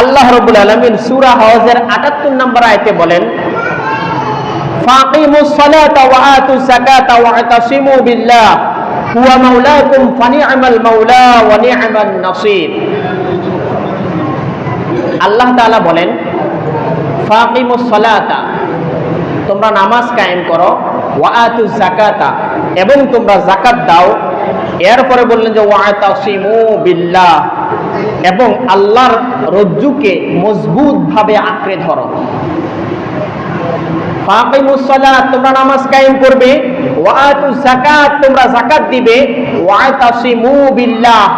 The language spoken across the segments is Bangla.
আল্লাহ রবুল আলমিন সুরা হজের আটাত্তর নম্বর আয়তে বলেন فاقيموا الصلاة وآتوا الزكاة واعتصموا بالله هو مولاكم فنعم المولى ونعم النصير আল্লাহ তাআলা বলেন ফাকিমুস সালাতা তোমরা নামাজ কায়েম করো ওয়াআতু জাকাতা এবং তোমরা জাকাত দাও এরপরে বললেন যে ওয়াতাসিমু বিল্লাহ এবং আল্লাহর রজ্জুকে মজবুত ভাবে আঁকড়ে ধরো। তোমরা নামাজ কায়েম করবে।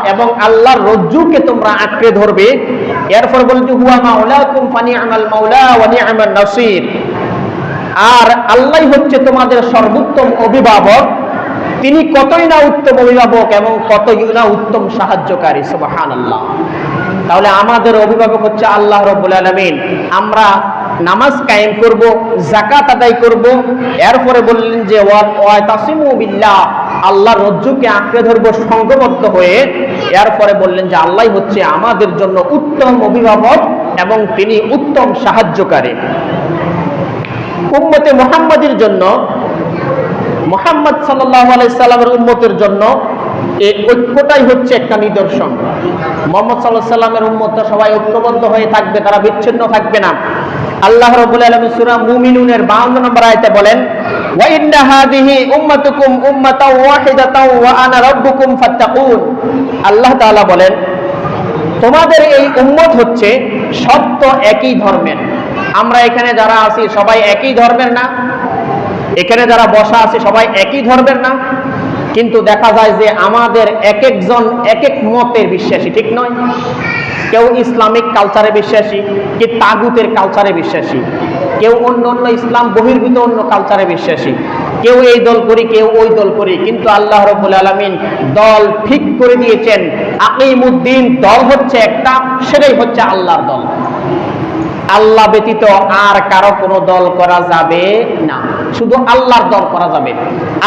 এবং আল্লাহর রজ্জুকে তোমরা আঁকড়ে ধরবে। এরপর বলছে, হুয়া আর আল্লাহ হচ্ছে তোমাদের সর্বোত্তম অভিভাবক। তিনি কতই না উত্তম অভিভাবক এবং কতই না উত্তম সাহায্যকারী সুবাহান আল্লাহ তাহলে আমাদের অভিভাবক হচ্ছে আল্লাহ রব্বুল আলমিন। আমরা নামাজ কায়েম করব জাকাত আদায় করব, এরপরে বললেন যে বিল্লাহ আল্লাহর রজ্জুকে আঁকড়ে ধরবো সংঘবদ্ধ হয়ে। এরপরে বললেন যে, আল্লাহ হচ্ছে আমাদের জন্য উত্তম অভিভাবক এবং তিনি উত্তম সাহায্যকারী। উম্মতে মোহাম্মদের জন্য মোহাম্মদ সাল্লাহ আলাইসাল্লামের উম্মতের জন্য এই ঐক্যটাই হচ্ছে একটা নিদর্শন মোহাম্মদ সাল্লাহ সাল্লামের উম্মতটা সবাই ঐক্যবদ্ধ হয়ে থাকবে তারা বিচ্ছিন্ন থাকবে না আল্লাহ রবুল আলমী সুরা মুমিনুনের বাউন্ন নম্বর আয়তে বলেন وَإِنَّ هَذِهِ أُمَّتُكُمْ أُمَّةً وَاحِدَةً وَأَنَا رَبُّكُمْ فَاتَّقُونِ আল্লাহ তাআলা বলেন তোমাদের এই উম্মত হচ্ছে সত্য একই ধর্মের আমরা এখানে যারা আছি সবাই একই ধর্মের না এখানে যারা বসা আছে, সবাই একই ধর্মের না? কিন্তু দেখা যায় যে আমাদের এক একজন এক এক মতের বিশ্বাসী, ঠিক নয়? কেউ ইসলামিক কালচারে বিশ্বাসী, কে তাগুতের কালচারে বিশ্বাসী? কেউ অন্য অন্য ইসলাম বহির্ভূত অন্য কালচারে বিশ্বাসী? কেউ এই দল করি, কেউ ওই দল করি। কিন্তু আল্লাহ রবুল আলমিন দল ঠিক করে দিয়েছেন। আকিমুদ্দিন দল হচ্ছে একটা, সেটাই হচ্ছে আল্লাহর দল। আল্লাহ ব্যতীত আর কারও কোনো দল করা যাবে না। শুধু আল্লাহর দল করা যাবে।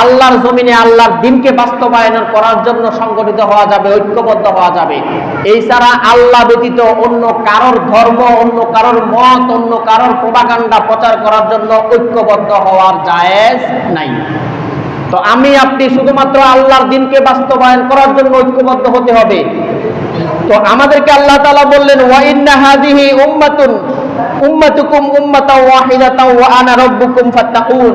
আল্লাহর জমিনে আল্লাহর দিনকে বাস্তবায়ন করার জন্য সংগঠিত হওয়া যাবে, ঐক্যবদ্ধ হওয়া যাবে। এই ছাড়া আল্লাহ ব্যতীত অন্য কারোর ধর্ম, অন্য কারোর মত, অন্য কারোর প্রবাগান্ডা প্রচার করার জন্য ঐক্যবদ্ধ হওয়ার জায়েজ নাই। তো আমি, আপনি শুধুমাত্র আল্লাহর দিনকে বাস্তবায়ন করার জন্য ঐক্যবদ্ধ হতে হবে। তো আমাদেরকে আল্লাহ তালা বললেন, ওয়া ইন্না উম্মাতুন উম্মাতুকুম উম্মাতাও ওয়াহিদাতাও ওয়া আনা রাব্বুকুম ফাত্তাকুন।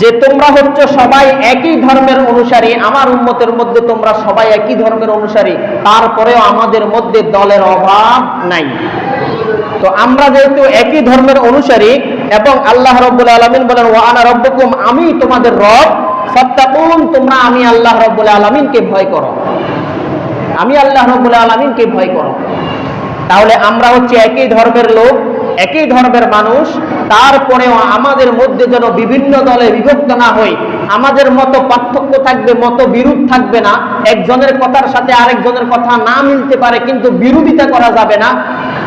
যে তোমরা হচ্ছে সবাই একই ধর্মের অনুসারী, আমার উম্মতের মধ্যে তোমরা সবাই একই ধর্মের অনুসারী, তারপরেও আমাদের মধ্যে দলের অভাব নাই। তো আমরা যেহেতু একই ধর্মের অনুসারী এবং আল্লাহ রব্বুল আলমিন বলেন, ওয়া আনা রব্বুকুম, আমি তোমাদের রব, ফাত্তাকুন, তোমরা আমি আল্লাহ রব্বুল আলমিনকে ভয় করো। আমি আল্লাহ রব্বুল আলমিনকে ভয় করো। তাহলে আমরা হচ্ছে একই ধর্মের লোক, একই ধর্মের মানুষ, তারপরেও আমাদের মধ্যে যেন বিভিন্ন দলে বিভক্ত না হই। আমাদের মতো পার্থক্য থাকবে, মতো বিরোধ থাকবে না। একজনের কথার সাথে আরেকজনের কথা না মিলতে পারে, কিন্তু বিরোধিতা করা যাবে না।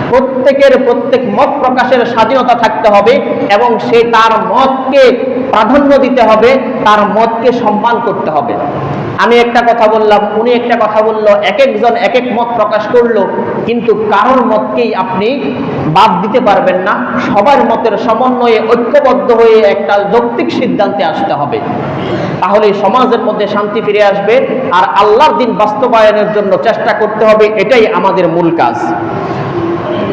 প্রত্যেকের প্রত্যেক মত প্রকাশের স্বাধীনতা থাকতে হবে এবং সে তার মতকে প্রাধান্য দিতে হবে, তার মতকে সম্মান করতে হবে। আমি একটা কথা বললাম, উনি একটা কথা বলল এক একজন এক এক মত প্রকাশ করল, কিন্তু কারোর মতকেই আপনি বাদ দিতে পারবেন না। সবার মতের সমন্বয়ে ঐক্যবদ্ধ হয়ে একটা যৌক্তিক সিদ্ধান্তে আসতে হবে। তাহলে সমাজের মধ্যে শান্তি ফিরে আসবে, আর আল্লাহর দিন বাস্তবায়নের জন্য চেষ্টা করতে হবে, এটাই আমাদের মূল কাজ।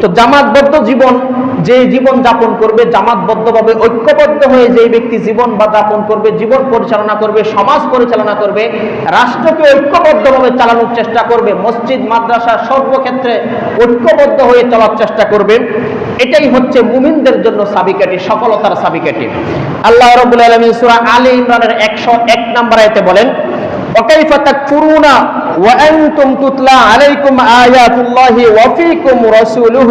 তো জামাতবদ্ধ জীবন যে জীবন যাপন করবে জামাতবদ্ধভাবে ঐক্যবদ্ধ হয়ে যে ব্যক্তি জীবন বা যাপন করবে জীবন পরিচালনা করবে সমাজ পরিচালনা করবে রাষ্ট্রকে ঐক্যবদ্ধভাবে চালানোর চেষ্টা করবে মসজিদ মাদ্রাসা সর্বক্ষেত্রে ঐক্যবদ্ধ হয়ে চলার চেষ্টা করবে এটাই হচ্ছে মুমিনদের জন্য সাবিকাটি সফলতার সাবিকাটি আল্লাহ রবুল আলমী সুরা আলী ইমরানের একশো এক নম্বর আয়তে বলেন وكيف تكفرون وأنتم تتلى عليكم آيات الله وفيكم رسوله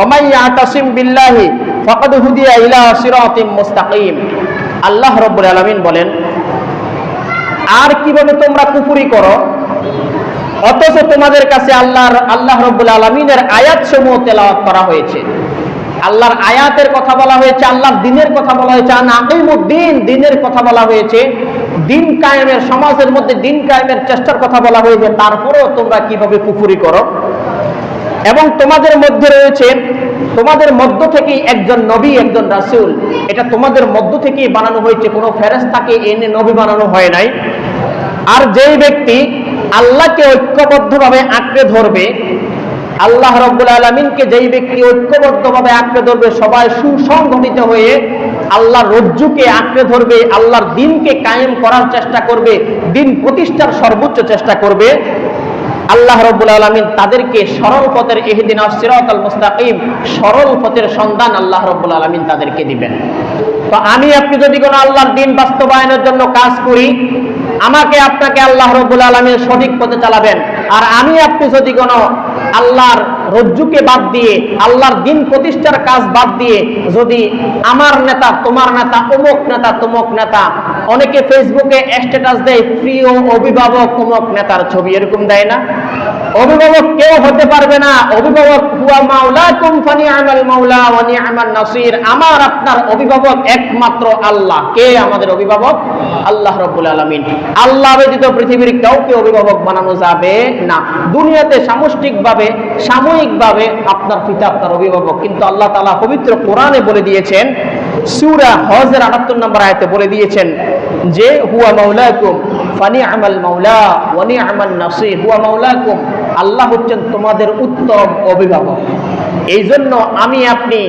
ওমাই ইয়াতাসিম বিল্লাহি, ফাকাদ হুদিয়া ইলা সিরাতিম মুস্তাকিম। আল্লাহ রব্বুল আলামিন বলেন, আর কীভাবে তোমরা কুফুরি করো? অথচ তোমাদের কাছে আল্লাহর, আল্লাহ রব্বুল আলমিনের আয়াত সমূহ তেলাওয়াত করা হয়েছে। আল্লাহর আয়াতের কথা বলা হয়েছে, আল্লাহর দিনের কথা বলা হয়েছে আকিমুদ্দিন দিনের কথা বলা হয়েছে। দিন কায়েমের, সমাজের মধ্যে দিন কায়েমের চেষ্টার কথা বলা হয়েছে, তারপরেও তোমরা কীভাবে পুকুরি করো? এবং তোমাদের মধ্যে রয়েছে, তোমাদের মধ্য থেকেই একজন নবী, একজন রাসূল। এটা তোমাদের মধ্য থেকেই বানানো হয়েছে, কোনো ফেরেশতাকে এনে নবী বানানো হয় নাই। আর যেই ব্যক্তি আল্লাহকে ঐক্যবদ্ধভাবে আঁকড়ে ধরবে, আল্লাহ রব্বুল আলমিনকে যেই ব্যক্তি ঐক্যবদ্ধভাবে আঁকড়ে ধরবে, সবাই সুসংগঠিত হয়ে আল্লাহর রজ্জুকে আঁকড়ে ধরবে, আল্লাহর দিনকে কায়েম করার চেষ্টা করবে, দিন প্রতিষ্ঠার সর্বোচ্চ চেষ্টা করবে আল্লাহ রব্বুল আলমিন তাদেরকে সরল পথের এহদিন সিরাত আল মুস্তাকিম, সরল পথের সন্ধান আল্লাহ রব্বুল আলমিন তাদেরকে দিবেন। তো আমি আপনি যদি কোনো আল্লাহর দিন বাস্তবায়নের জন্য কাজ করি, আমাকে আপনাকে আল্লাহ রব্বুল আলমীর সঠিক পথে চালাবেন। আর আমি আপনি যদি কোনো আল্লাহর রজ্জুকে বাদ দিয়ে, আল্লাহর দিন প্রতিষ্ঠার কাজ বাদ দিয়ে, যদি আমার নেতা, তোমার নেতা, অমুক নেতা, তমুক নেতা অনেকে ফেসবুকে স্ট্যাটাস দেয়, প্রিয় অভিভাবক অমুক নেতার ছবি, এরকম দেয় না। অভিভাবক কেউ হতে পারবে না। অভিভাবক, হুয়া মাওলা কুমফানি আমাল মাওলা ওয়ানি আমার নাসির। আমার, আপনার অভিভাবক একমাত্র আল্লাহ। কে আমাদের অভিভাবক? আল্লাহ রব্বুল আলমিন। আল্লাহ ব্যতীত পৃথিবীর কাউকে অভিভাবক বানানো যাবে না। দুনিয়াতে সামষ্টিকভাবে, সাময়িকভাবে আপনার পিতা, আপনার অভিভাবক। কিন্তু আল্লাহ তালা পবিত্র কোরআনে বলে দিয়েছেন সুরা হজের আটাত্তর নম্বর আয়তে বলে দিয়েছেন যে, হুয়া মাওলাকুম ফানি আমাল মাওলা ওয়ানি আমাল নাসির, হুয়া মাওলাকুম, আল্লাহ হচ্ছেন তোমাদের উত্তম অভিভাবক। এই জন্য আমি আপনি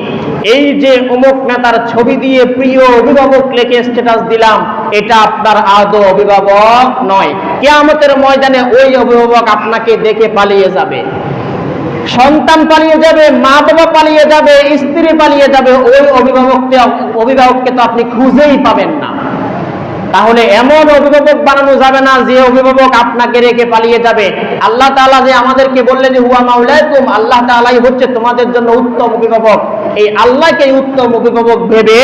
এই যে অমুক নেতার ছবি দিয়ে প্রিয় অভিভাবক লেখে স্ট্যাটাস দিলাম, এটা আপনার আদৌ অভিভাবক নয়। কেয়ামতের ময়দানে ওই অভিভাবক আপনাকে দেখে পালিয়ে যাবে। সন্তান পালিয়ে যাবে মা বাবা পালিয়ে যাবে, স্ত্রী পালিয়ে যাবে, ওই অভিভাবককে অভিভাবককে তো আপনি খুঁজেই পাবেন না। তাহলে এমন অভিভাবক বানানো যাবে না যে অভিভাবক আপনাকে রেখে পালিয়ে যাবে। আল্লাহ তাআলা যে আমাদেরকে বললেন যে, হুয়া মাউলাইকুম আল্লাহ তাআলাই হচ্ছে তোমাদের জন্য উত্তম অভিভাবক। এই আল্লাহকে উত্তম অভিভাবক ভেবে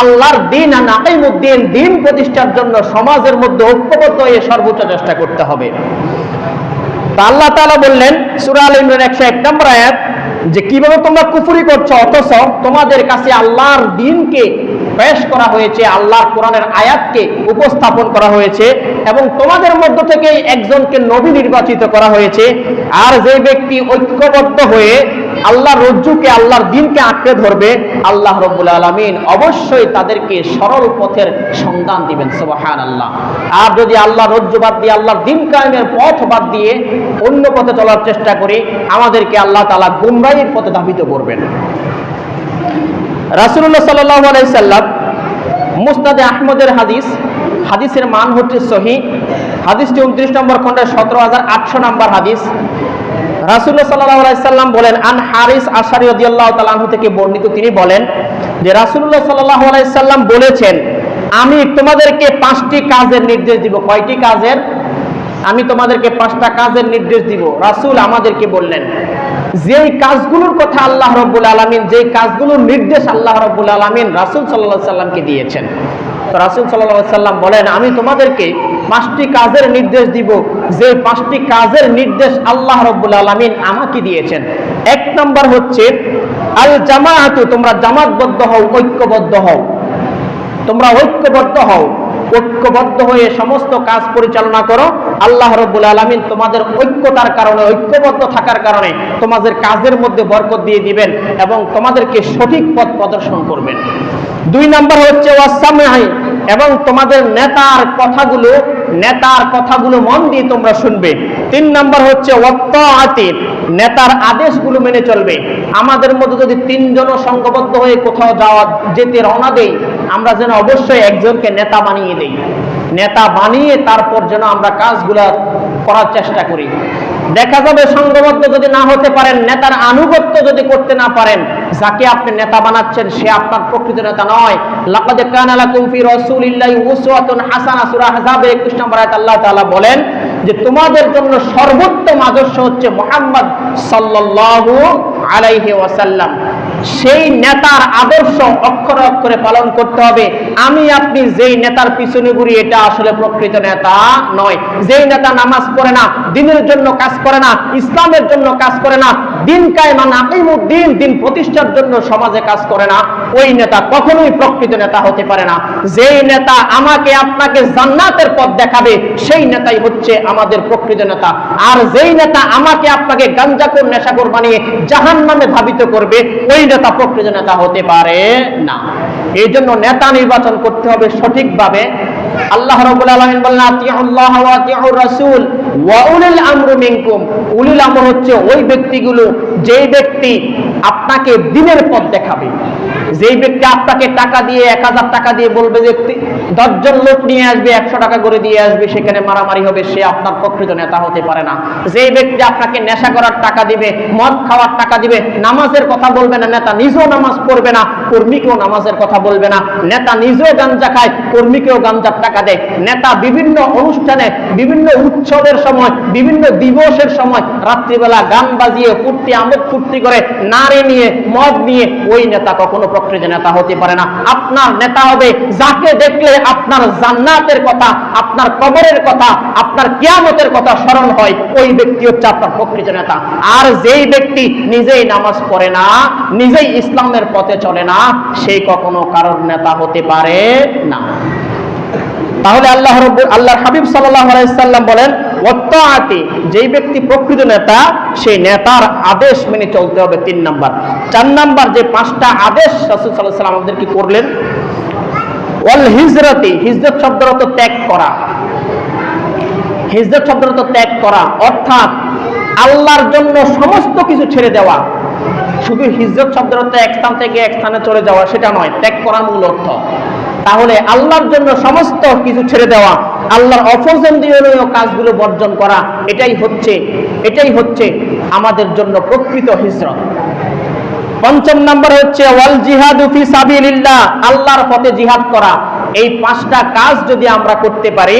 আল্লাহর দিন আর নাকিমুদ্দিন দিন প্রতিষ্ঠার জন্য সমাজের মধ্যে ঐক্যবদ্ধ হয়ে সর্বোচ্চ চেষ্টা করতে হবে। আল্লাহ তালা বললেন সুরাল আল ইমরান 101 নম্বর আয়াত, যে কীভাবে তোমরা কুফুরি করছ, অথচ তোমাদের কাছে আল্লাহর দিনকে পেশ করা হয়েছে, আল্লাহর কোরআনের আয়াতকে উপস্থাপন করা হয়েছে এবং তোমাদের মধ্য থেকে একজনকে নবী নির্বাচিত করা হয়েছে। আর যে ব্যক্তি ঐক্যবদ্ধ হয়ে আল্লাহর রজ্জুকে, আল্লাহর দিনকে আঁকড়ে ধরবে। আল্লাহ রব্বুল আলমিন অবশ্যই তাদেরকে সরল পথের সন্ধান দিবেন সুবাহান আল্লাহ আর যদি আল্লাহ রজ্জু বাদ দিয়ে, আল্লাহর দিন কায়েমের পথ বাদ দিয়ে অন্য পথে চলার চেষ্টা করি, আমাদেরকে আল্লাহ তালা গুমরাহির পথে ধাবিত করবেন। রাসুল্লাহ সাল্লাহ আলাইসাল্লাম মুস্তাদে আহমদের হাদিস, হাদিসের মান হচ্ছে সহি। হাদিসটি উনত্রিশ নম্বর খণ্ডের সতেরো হাজার আটশো নম্বর হাদিস। রাসুল্লাহ সাল্লাহ আলাইসাল্লাম বলেন, আন হারিস আশারি থেকে বর্ণিত তিনি বলেন যে রাসুল্লাহ সাল্লাহ আলাইসাল্লাম বলেছেন, আমি তোমাদেরকে পাঁচটি কাজের নির্দেশ দিব। কয়টি কাজের? আমি তোমাদেরকে পাঁচটা কাজের নির্দেশ দিব। রাসুল আমাদেরকে বললেন, যেই কাজগুলোর কথা আল্লাহ রব্বুল আলমিন, যেই কাজগুলোর নির্দেশ আল্লাহ রব্বুল আলমিন রাসুল সাল্লাহ সাল্লামকে দিয়েছেন। তো রাসুল সাল্লাহ সাল্লাম বলেন, আমি তোমাদেরকে পাঁচটি কাজের নির্দেশ দিব। যে পাঁচটি কাজের নির্দেশ আল্লাহ রব্বুল আলমিন আমাকে দিয়েছেন। এক নম্বর হচ্ছে, আল জামায়াতু তোমরা জামাতবদ্ধ হও, ঐক্যবদ্ধ হও। তোমরা ঐক্যবদ্ধ হও, ঐক্যবদ্ধ হয়ে সমস্ত কাজ পরিচালনা করো। আল্লাহ রব্বুল আলমিন তোমাদের ঐক্যতার কারণে, ঐক্যবদ্ধ থাকার কারণে তোমাদের কাজের মধ্যে বরকত দিয়ে দিবেন এবং তোমাদেরকে সঠিক পথ প্রদর্শন করবেন। দুই নম্বর হচ্ছে ওয়াসামাই এবং তোমাদের নেতার কথাগুলো নেতার কথাগুলো মন দিয়ে তোমরা শুনবে। তিন নম্বর হচ্ছে আতির নেতার আদেশগুলো মেনে চলবে। আমাদের মধ্যে যদি তিনজন সংঘবদ্ধ হয়ে কোথাও যাওয়া, যেতে রওনা দেই, আমরা যেন অবশ্যই একজনকে নেতা বানিয়ে দেই। নেতা বানিয়ে তারপর যেন আমরা কাজগুলা করার চেষ্টা করি। দেখা যাবে সংঘবদ্ধ যদি না হতে পারেন, নেতার আনুগত্য যদি করতে না পারেন, যাকে আপনি নেতা বানাচ্ছেন, সে আপনার প্রকৃত নেতা নয়। লাকাদ কানা লাকুম ফি রাসূলিল্লাহি উসওয়াতুন হাসানাহ সূরা আহজাবের 21 নম্বর আয়াত আল্লাহ তাআলা বলেন যে, তোমাদের জন্য সর্বোত্তম আদর্শ হচ্ছে মুহাম্মদ সাল্লাল্লাহু আলাইহি ওয়াসাল্লাম। সেই নেতার আদর্শ অক্ষরে অক্ষরে পালন করতে হবে। আমি, আপনি যেই নেতার পিছনে ঘুরি, এটা আসলে প্রকৃত নেতা নয়। যেই নেতা নামাজ পড়ে না, দিনের জন্য কাজ করে না, ইসলামের জন্য কাজ করে না, দিন কায়মান আকিমুদ্দিন দিন প্রতিষ্ঠার জন্য সমাজে কাজ করে না, ওই নেতা কখনোই প্রকৃত নেতা হতে পারে না। যেই নেতা আমাকে, আপনাকে জান্নাতের পথ দেখাবে, সেই নেতাই হচ্ছে আমাদের প্রকৃত নেতা। আর যেই নেতা আমাকে, আপনাকে গাঞ্জাকুর নেশাকুর বানিয়ে জাহান নামে ধাবিত করবে, ওই নেতা প্রকৃত নেতা হতে পারে না। এই জন্য নেতা নির্বাচন করতে হবে সঠিকভাবে। আল্লাহ রবুল আলমিন বললেন আতিউর রাসূল ওয়া উলিল আমরি মিনকুম। উলিল আমর হচ্ছে ওই ব্যক্তিগুলো, যেই ব্যক্তি আপনাকে দিনের পথ দেখাবে। যেই ব্যক্তি আপনাকে টাকা দিয়ে, এক হাজার টাকা দিয়ে বলবে যে দশজন লোক নিয়ে আসবে, একশো টাকা করে দিয়ে আসবে, সেখানে মারামারি হবে, সে আপনার প্রকৃত নেতা হতে পারে না। যেই ব্যক্তি আপনাকে নেশা করার টাকা দিবে, মদ খাওয়ার টাকা দিবে, নামাজের কথা বলবে না, নেতা নিজেও নামাজ পড়বে না, কর্মীকেও নামাজের কথা বলবে না, নেতা নিজেও গাঞ্জা খায়, কর্মীকেও গাঞ্জার টাকা দেয়। নেতা বিভিন্ন অনুষ্ঠানে, বিভিন্ন উৎসবের সময়, বিভিন্ন দিবসের সময় রাত্রিবেলা গান বাজিয়ে ফুর্তি আমোদ ফুর্তি করে নারী নিয়ে, মদ নিয়ে ওই নেতা কখনো প্রকৃত নেতা হতে পারে না। আপনার নেতা হবে, যাকে দেখলে আপনার জান্নাতের কথা, আপনার কবরের কথা, আপনার কিয়ামতের কথা স্মরণ হয়, ওই ব্যক্তি হচ্ছে আপনার প্রকৃত নেতা। আর যেই ব্যক্তি নিজেই নামাজ পড়ে না, নিজেই ইসলামের পথে চলে না সেই কখনো কারোর নেতা হতে পারে না। তাহলে আল্লাহ আল্লাহর হাবিব সাল্লাল্লাহু আলাইহি সাল্লাম বলেন ওয়াত্তাআতি, যেই ব্যক্তি প্রকৃত নেতা, সেই নেতার আদেশ মেনে চলতে হবে তিন নাম্বার। চার নাম্বার, যে পাঁচটা আদেশ রাসূল আলাইহি সাল্লাম আমাদেরকে করলেন, ওয়াল হিজরাতি, হিজরত শব্দের অর্থ ত্যাগ করা। হিজরত শব্দের অর্থ ত্যাগ করা, অর্থাৎ আল্লাহর জন্য সমস্ত কিছু ছেড়ে দেওয়া। শুধু হিজরত শব্দের অর্থ এক স্থান থেকে এক স্থানে চলে যাওয়া, সেটা নয়, ত্যাগ করার মূল অর্থ। তাহলে আল্লাহর জন্য সমস্ত কিছু ছেড়ে দেওয়া, আল্লাহর অপছন্দীয় কাজগুলো বর্জন করা, এটাই হচ্ছে এটাই হচ্ছে আমাদের জন্য প্রকৃত হিজরত। পঞ্চম নম্বর হচ্ছে, ওয়াল জিহাদু ফি সাবিলিল্লাহ, আল্লাহর পথে জিহাদ করা। এই পাঁচটা কাজ যদি আমরা করতে পারি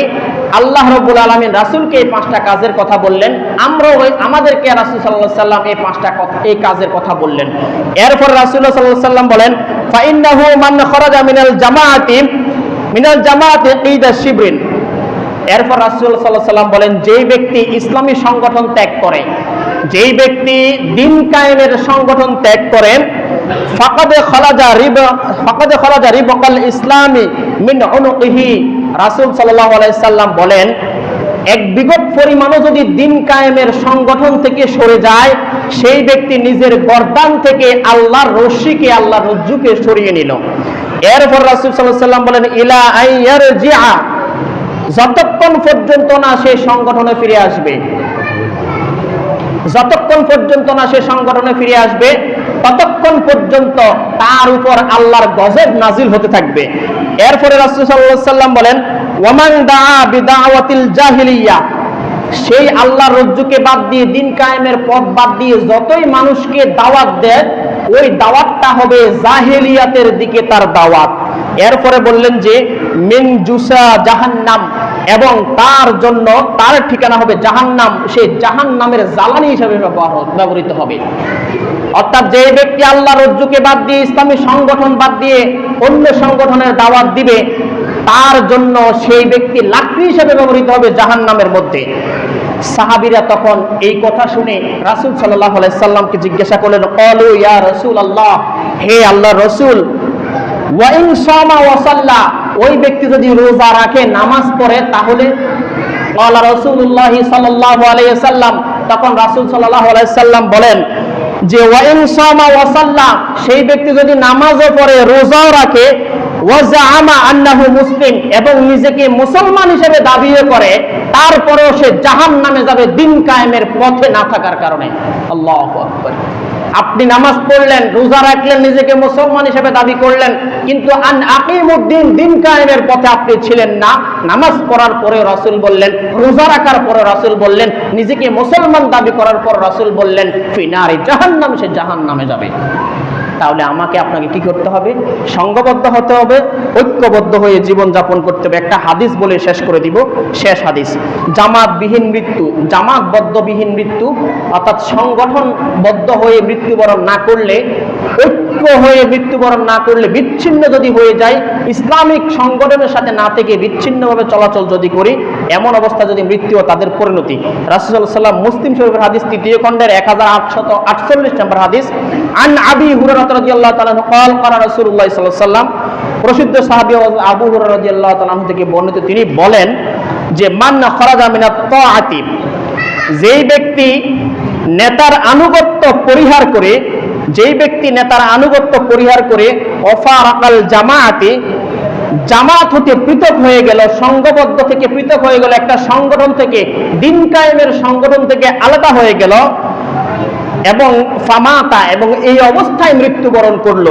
আল্লাহ রব্বুল আলামিন রাসূলকে এই পাঁচটা কাজের কথা বললেন। আমরাও আমাদেরকে রাসূল আলাইহি সাল্লাম এই পাঁচটা এই কাজের কথা বললেন। এরপর রাসূল আলাইহি সাল্লাম বলেন, ফাইন্নাহু মান খরাজা মিনাল জামাআতি মিনাল জামাআতি শিবরিন এরপর রাসূল আলাইহি সাল্লাম বলেন, যেই ব্যক্তি ইসলামী সংগঠন ত্যাগ করে, যেই ব্যক্তি দিন কায়েমের সংগঠন ত্যাগ করেন বলেন, এক বিগত পরিমাণও যদি দিন কায়েমের সংগঠন থেকে সরে যায়, সেই ব্যক্তি নিজের গর্দান থেকে আল্লাহর রশ্মিকে রজ্জুকে সরিয়ে নিল। এরপর রাসূল সাল্লাম বলেন, ইলা যতক্ষণ পর্যন্ত না সে সংগঠনে ফিরে আসবে, যতক্ষণ পর্যন্ত না সে সংগঠনে ফিরে আসবে ততক্ষণ পর্যন্ত তার উপর আল্লাহর গজব নাজিল হতে থাকবে। এরপরে রাসূল সাল্লাম বলেন বিদাওয়াতিল জাহিলিয়া সেই আল্লাহর রজ্জুকে বাদ দিয়ে, দিন কায়েমের পথ বাদ দিয়ে যতই মানুষকে দাওয়াত দেয়, ওই দাওয়াতটা হবে জাহেলিয়াতের দিকে তার দাওয়াত। এরপরে বললেন যে, মিন জুসা জাহান্নাম এবং তার জন্য তার ঠিকানা হবে জাহান্নাম। সে জাহান্নামের জ্বালানি হিসেবে ব্যবহৃত হবে। অর্থাৎ যে ব্যক্তি আল্লাহ রজ্জুকে বাদ দিয়ে ইসলামী সংগঠন বাদ দিয়ে অন্য সংগঠনের দাওয়াত দিবে, তার জন্য সেই ব্যক্তি লাকড়ি হিসেবে ব্যবহৃত হবে জাহান নামের মধ্যে। সাহাবিরা তখন এই কথা শুনে রাসুল সাল্লাহ আলাইসাল্লামকে জিজ্ঞাসা করলেন অলু ইয়া রসুল আল্লাহ হে আল্লাহ রসুল ওয়াইন সমা ওয়াসাল্লা ওই ব্যক্তি যদি রোজা রাখে, নামাজ পড়ে, তাহলে? আল্লাহ রসুল্লাহ সাল্লাহ আলাইসাল্লাম তখন রাসুল সাল্লাহ আলাইসাল্লাম বলেন যে ওয়াইন সামা ওয়াসাল্লা, সেই ব্যক্তি যদি নামাজও পড়ে, রোজাও রাখে, ওয়াজাআমা আন্নাহু মুসলিম এবং নিজেকে মুসলমান হিসেবে দাবিও করে, তারপরেও সে জাহান নামে যাবে দিন কায়েমের পথে না থাকার কারণে। আল্লাহ আকবার। আপনি নামাজ পড়লেন, রোজা রাখলেন, নিজেকে মুসলমান হিসেবে দাবি করলেন, কিন্তু আকিমুদ্দিন, দিন কায়েমের পথে আপনি ছিলেন না। নামাজ পড়ার পরে রাসূল বললেন, রোজা রাখার পরে রাসুল বললেন, নিজেকে মুসলমান দাবি করার পর রাসূল বললেন, ফিনারি জাহান্নাম, সে জাহান্নামে যাবে। তাহলে আমাকে আপনাকে কি করতে হবে? সংঘবদ্ধ হতে হবে, ঐক্যবদ্ধ হয়ে জীবন যাপন করতে হবে। একটা হাদিস বলে শেষ করে দিব, শেষ হাদিস। জামাতবিহীন মৃত্যু, জামাতবদ্ধবিহীন মৃত্যু, অর্থাৎ সংগঠনবদ্ধ হয়ে মৃত্যুবরণ না করলে, ঐক্য হয়ে মৃত্যুবরণ না করলে বিচ্ছিন্ন যদি হয়ে যায়, ইসলামিক সংগঠনের সাথে না থেকে বিচ্ছিন্নভাবে চলাচল যদি করি, এমন অবস্থা যদি মৃত্যু ও তাদের পরিণতি। রাসুল্লাহ সাল্লাম মুসলিম শরীফের হাদিস তৃতীয় খণ্ডের এক হাজার আটশত আটচল্লিশ নম্বর হাদিস আন আবি হুরারত রাদিয়াল্লাহু তাআলা قال قال রাসূলুল্লাহ সাল্লাল্লাহু আলাইহি সাল্লাম প্রসিদ্ধ সাহাবী আবু হুরায়রা রাদিয়াল্লাহু তাআলা আনহু থেকে বর্ণিত তিনি বলেন যে মান খরাজা মিনাত তাআতি যেই ব্যক্তি নেতার আনুগত্য পরিহার করে যেই ব্যক্তি নেতার আনুগত্য পরিহার করে অফার আকাল জামায়াতি জামাত হতে পৃথক হয়ে গেল সংঘবদ্ধ থেকে পৃথক হয়ে গেল একটা সংগঠন থেকে দিন কায়েমের সংগঠন থেকে আলাদা হয়ে গেল এবং ফামাতা এবং এই অবস্থায় মৃত্যুবরণ করল।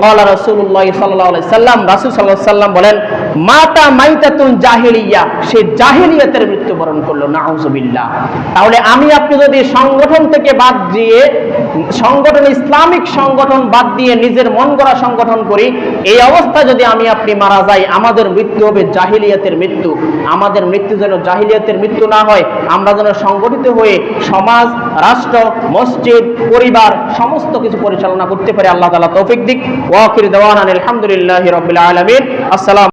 কলা রসুল্লাহ সাল্লাহ সাল্লাম, রাসুল সাল্লাহ সাল্লাম বলেন, মাতা মাইতাতুন জাহিলিয়া সে জাহিলিয়াতের মৃত্যু মৃত্যুবরণ করল, নাউজুবিল্লাহ। তাহলে আমি আপনি যদি সংগঠন থেকে বাদ দিয়ে, সংগঠন, ইসলামিক সংগঠন বাদ দিয়ে নিজের মন গড়া সংগঠন করি, এই অবস্থায় যদি আমি আপনি মারা যাই, আমাদের মৃত্যু হবে জাহিলিয়াতের মৃত্যু। আমাদের মৃত্যু যেন জাহিলিয়াতের মৃত্যু না হয়, আমরা যেন সংগঠিত হয়ে সমাজ, রাষ্ট্র, মসজিদ, পরিবার, সমস্ত কিছু পরিচালনা করতে পারি, আল্লাহ তাআলা তৌফিক দিক। ওয়াকির দেওয়ান আলহামদুলিল্লাহি রাব্বিল আলামিন। আসসালাম